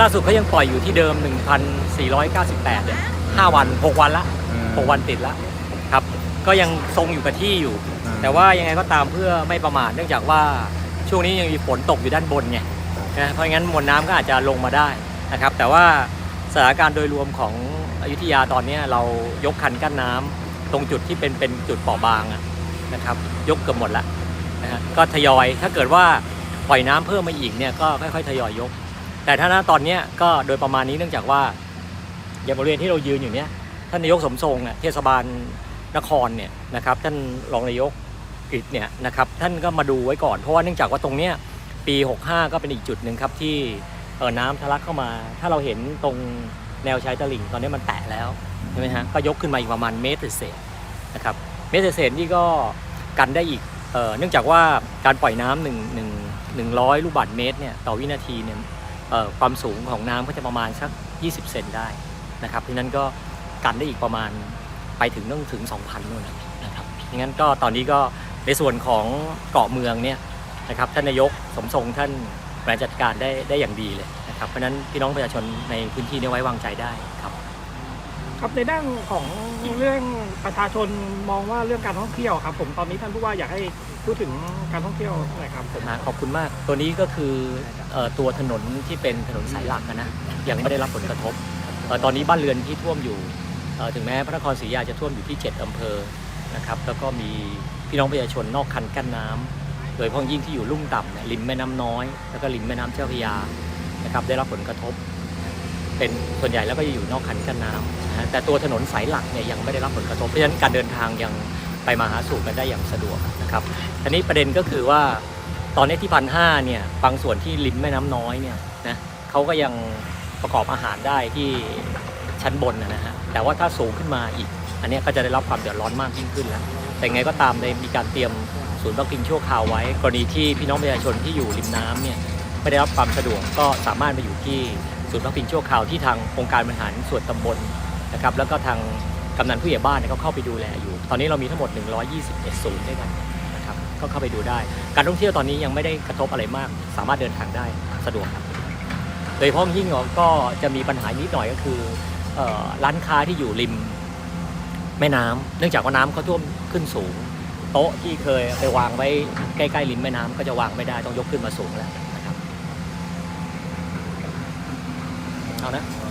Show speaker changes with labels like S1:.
S1: ล่าสุดเขายังปล่อยอยู่ที่เดิม 1,498เนี่ย5วัน 6 วันละ 6 วันติดละครับ ก็ยังทรงอยู่กับที่อยู่ แต่ว่ายังไงก็ตามเพื่อไม่ประมาทเนื่องจากว่าช่วงนี้ยังมีฝนตกอยู่ด้านบนไงนะเพราะงั้นมวลน้ำก็อาจจะลงมาได้นะครับ แต่ว่าสถานการณ์โดยรวมของอยุธยาตอนนี้เรายกคันกั้นน้ำตรงจุดที่เป็นเป็นจุดเปราะบางอะนะครับ ยกเกือบหมดละนะฮะก็ทยอยถ้าเกิดว่าปล่อยน้ำเพิ่มมาอีกเนี่ยก็ค่อยๆทยอยยก แต่ถ้าณตอนนี้ก็โดยประมาณนี้เนื่องจากว่าอย่างบริเวณที่เรายืนอยู่เนี้ยท่านนายกสมทรงเนี่ยเทศบาลนครเนี่ยนะครับท่านรองนายกกฤษเนี่ยนะครับท่านก็มาดูไว้ก่อนเพราะว่าเนื่องจากว่าตรงเนี้ยปี 65 ก็เป็นอีกจุดหนึ่งครับที่เออน้ำทะลักเข้ามา ถ้าเราเห็นตรงแนวชายตลิ่งตอนนี้มันแตะแล้วใช่ไหมฮะก็ยกขึ้นมาอีกประมาณเมตรเศษนะครับเมตรเศษนี่ก็กันได้อีกเออเนื่องจากว่าการปล่อยน้ำหนึ่งหนึ่งหนึ่งร้อยลูกบาศก์เมตรเนี่ยต่อวินาทีเนี่ย ความสูงของน้ำก็จะประมาณสัก 20 เซนได้นะครับเพราะนั้นก็กันได้อีกประมาณไปถึงต้องถึง 2,000นู่นนะครับงั้นก็ตอนนี้ก็ในส่วนของเกาะเมืองเนี่ยนะครับท่านนายกสมทรงท่านบริหารจัดการได้ได้อย่างดีเลยนะครับเพราะนั้นพี่น้องประชาชนในพื้นที่นี้ไว้วางใจได้ครับ
S2: ครับในด้านของเรื่องประชาชนมองว่าเรื่องการท่องเที่ยวครับ ผมตอนนี้ท่านผู้ว่าอยากให้พูดถึงการท่องเที่ยวหน่อยครับผม
S1: ขอบคุณมากตัวนี้ก็คือเอ่อตัวถนนที่เป็นถนนสายหลักอะนะยังไม่ได้รับผลกระทบเอ่อตอนนี้บ้านเรือนที่ท่วมอยู่เอ่อถึงแม้พระนครศรีอยุธยาจะท่วมอยู่ที่ 7อำเภอนะครับแล้วก็มีพี่น้องประชาชนนอกคันกั้นน้ำโดยเฉพาะยิ่งที่อยู่ลุ่มต่ำเนี่ยริมแม่น้ำน้อยแล้วก็ริมแม่น้ำเจ้าพระยานะครับได้รับผลกระทบ เป็นส่วนใหญ่แล้วก็จะอยู่นอกคันกั้นน้ำนะฮะแต่ตัวถนนสายหลักเนี่ยยังไม่ได้รับผลกระทบเพราะฉะนั้นการเดินทางยังไปมาหาสู่กันได้อย่างสะดวกนะครับทีนี้ประเด็นก็คือว่าตอนนี้ที่พันห้าเนี่ยบางส่วนที่ริมแม่น้ำน้อยเนี่ยนะเขาก็ยังประกอบอาหารได้ที่ชั้นบนนะฮะแต่ว่าถ้าสูงขึ้นมาอีก อันนี้ก็จะได้รับความเดือดร้อนมากยิ่งขึ้นแล้วแต่ไงก็ตามได้มีการเตรียมศูนย์พักพิงชั่วคราวไว้ กรณีที่พี่น้องประชาชนที่อยู่ริมน้ำเนี่ยไม่ได้รับความสะดวกก็สามารถมาอยู่ที่ ศูนย์พักพิงชั่วคราวที่ทางองค์การบริหารส่วนตำบลนะครับแล้วก็ทางกำนันผู้ใหญ่บ้านเนี่ยเขาเข้าไปดูแลอยู่ ตอนนี้เรามีทั้งหมด 121ศูนย์ด้วยกันนะครับก็เข้าไปดูได้ การท่องเที่ยวตอนนี้ยังไม่ได้กระทบอะไรมาก สามารถเดินทางได้สะดวกครับโดยเฉพาะยิ่งก็จะมีปัญหานิดหน่อยก็คือเอ่อร้านค้าที่อยู่ริมแม่น้ำเนื่องจากว่าน้ำเขาท่วมขึ้นสูง โต๊ะที่เคยไปวางไว้ใกล้ๆริมแม่น้ำก็จะวางไม่ได้ต้องยกขึ้นมาสูงแล้ว 好的。